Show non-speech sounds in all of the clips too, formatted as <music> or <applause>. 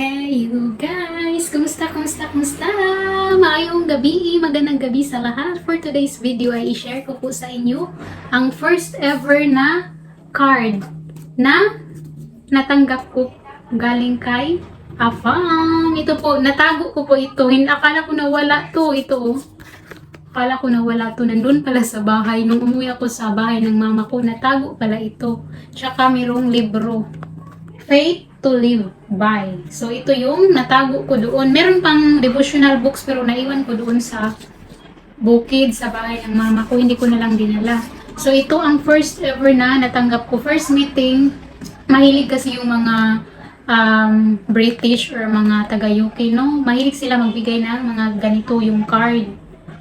Hey you guys! Kumusta, kumusta, kumusta? Maayong gabi, magandang gabi sa lahat. For today's video ay i-share ko po sa inyo ang first ever na card na natanggap ko galing kay Afam. Ito po, natago ko po ito. Akala ko nawala to. Ito. Akala ko nawala to. Nandun pala sa bahay. Nung umuwi ako sa bahay ng mama ko, natago pala ito. Tsaka mayroong libro. Faith to Live By. So, ito yung natago ko doon. Meron pang devotional books pero naiwan ko doon sa bukid sa bahay ng mama ko. Hindi ko na lang dinala. So, ito ang first ever na natanggap ko. First meeting, mahilig kasi yung mga um, British or mga taga-UK, no? Mahilig sila magbigay ng mga ganito yung card.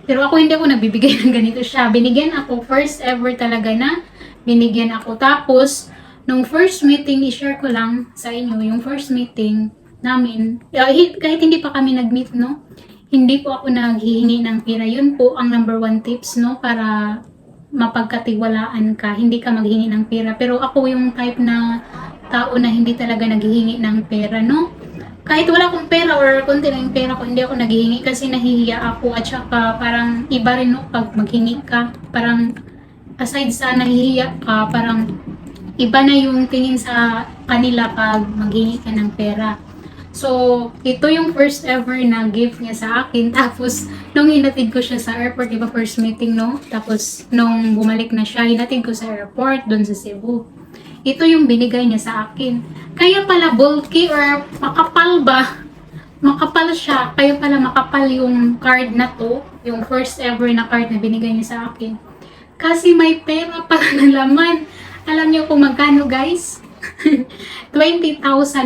Pero ako hindi ako nagbibigay <laughs> ng ganito siya. Binigyan ako, first ever talaga na binigyan ako. Tapos, nung first meeting, i-share ko lang sa inyo, yung first meeting namin, hi- kahit hindi pa kami nag-meet, no? Hindi po ako naghihingi ng pera. Yun po ang number one tips, no? Para mapagkatiwalaan ka, hindi ka maghingi ng pera. Pero ako yung type na tao na hindi talaga naghihingi ng pera, no? Kahit wala akong pera or konti lang yung pera ko, hindi ako naghihingi kasi nahihiya ako at saka parang iba rin no pag maghingi ka. Parang aside sa nahihiya ka, parang iba na yung tingin sa kanila pag maghingi ka ng pera. So, ito yung first ever na gift niya sa akin. <laughs> Tapos, nung hinatid ko siya sa airport, di ba first meeting, no? Tapos, nung bumalik na siya, hinatid ko sa airport, doon sa Cebu. Ito yung binigay niya sa akin. Kaya pala bulky or makapal ba? <laughs> Makapal siya. Kaya pala makapal yung card na to. Yung first ever na card na binigay niya sa akin. Kasi may pera <laughs> pala na laman. Alam niyo kung magkano guys? <laughs> 20,000.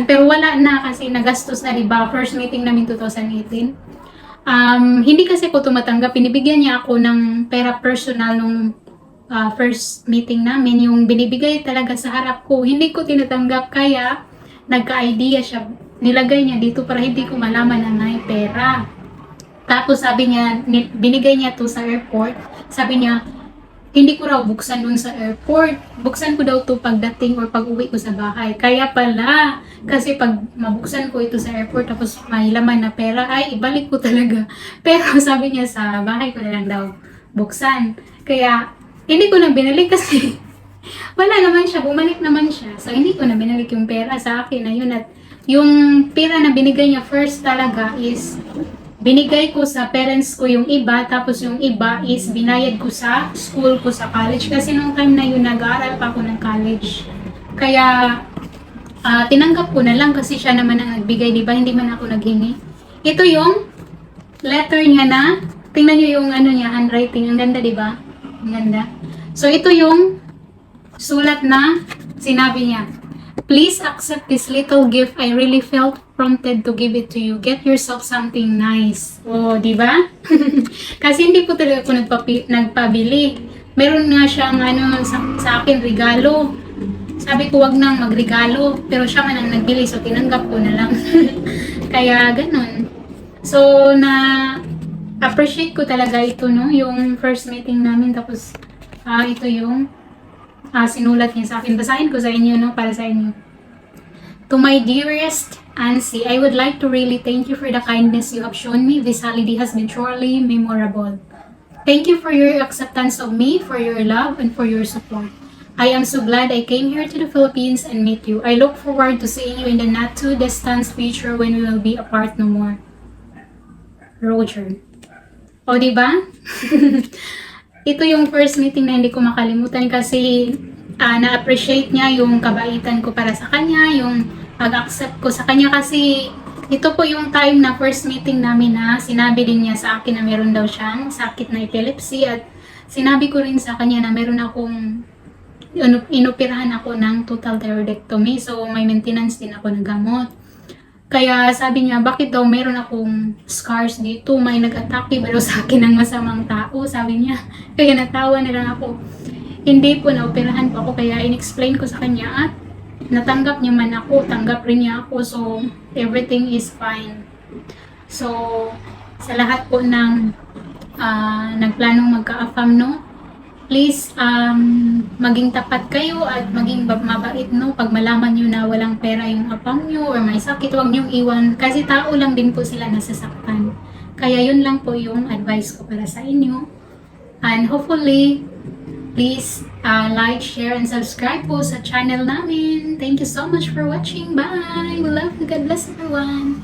Pero wala na kasi nagastos na diba? First meeting namin 2018. Um, hindi kasi ako tumatanggap. Pinibigyan niya ako ng pera personal nung ah, first meeting namin. Yung binibigay talaga sa harap ko. Hindi ko tinatanggap kaya nagka-idea siya. Nilagay niya dito para hindi ko malaman na may pera. Tapos sabi niya, ni- binigay niya to sa airport. Sabi niya, hindi ko raw buksan dun sa airport. Buksan ko daw to pagdating or pag uwi ko sa bahay. Kaya pala, kasi pag mabuksan ko ito sa airport tapos may laman na pera, ay ibalik ko talaga. <laughs> Pero sabi niya sa bahay ko na lang daw buksan. Kaya hindi ko na binalik kasi <laughs> wala naman siya, bumalik naman siya. So hindi ko na binalik yung pera sa akin. Ayun at yung pera na binigay niya first talaga is binigay ko sa parents ko yung iba, tapos yung iba is binayad ko sa school ko sa college. Kasi nung time na yun, nag-aaral pa ako ng college. Kaya, ah, tinanggap ko na lang kasi siya naman ang nagbigay, di ba? Hindi man ako naghingi. Ito yung letter niya na, tingnan niyo yung ano niya, handwriting. Ang ganda, di ba? Ang ganda. So, ito yung sulat na sinabi niya. Please accept this little gift. I really felt prompted to give it to you. Get yourself something nice. Oh, di ba? <laughs> Kasi hindi ko talaga ako nagpapi- nagpabili. Meron nga siyang ano sa, sa akin regalo. Sabi ko wag nang magregalo, pero siya man ang nagbili so tinanggap ko na lang. <laughs> Kaya ganun. So na appreciate ko talaga ito no, yung first meeting namin tapos ah ito yung ah, sinulat niya sa akin. Basahin ko sa inyo, no, para sa inyo. To my dearest Ansi, I would like to really thank you for the kindness you have shown me. This holiday has been truly memorable. Thank you for your acceptance of me, for your love, and for your support. I am so glad I came here to the Philippines and meet you. I look forward to seeing you in the not too distant future when we will be apart no more. Roger. O, di ba? <laughs> ito yung first meeting na hindi ko makalimutan kasi ah, na-appreciate niya yung kabaitan ko para sa kanya, yung pag-accept ko sa kanya kasi ito po yung time na first meeting namin na sinabi din niya sa akin na meron daw siyang sakit na epilepsy at sinabi ko rin sa kanya na meron akong inoperahan ako ng total thyroidectomy so may maintenance din ako ng gamot. Kaya sabi niya, bakit daw meron akong scars dito? May nag-atake daw sa akin ng masamang tao? Sabi niya. <laughs> Kaya natawa na lang ako. Hindi po, naoperahan po ako. Kaya in-explain ko sa kanya at natanggap niya man ako. Tanggap rin niya ako. So, everything is fine. So, sa lahat po ng ah, nagplanong magka-AFAM, no? Please um, maging tapat kayo at maging ba- mabait no pag malaman nyo na walang pera yung apang nyo or may sakit huwag nyo iwan kasi tao lang din po sila nasasaktan kaya yun lang po yung advice ko para sa inyo and hopefully please uh, like, share, and subscribe po sa channel namin. Thank you so much for watching. Bye! We love you. God bless everyone.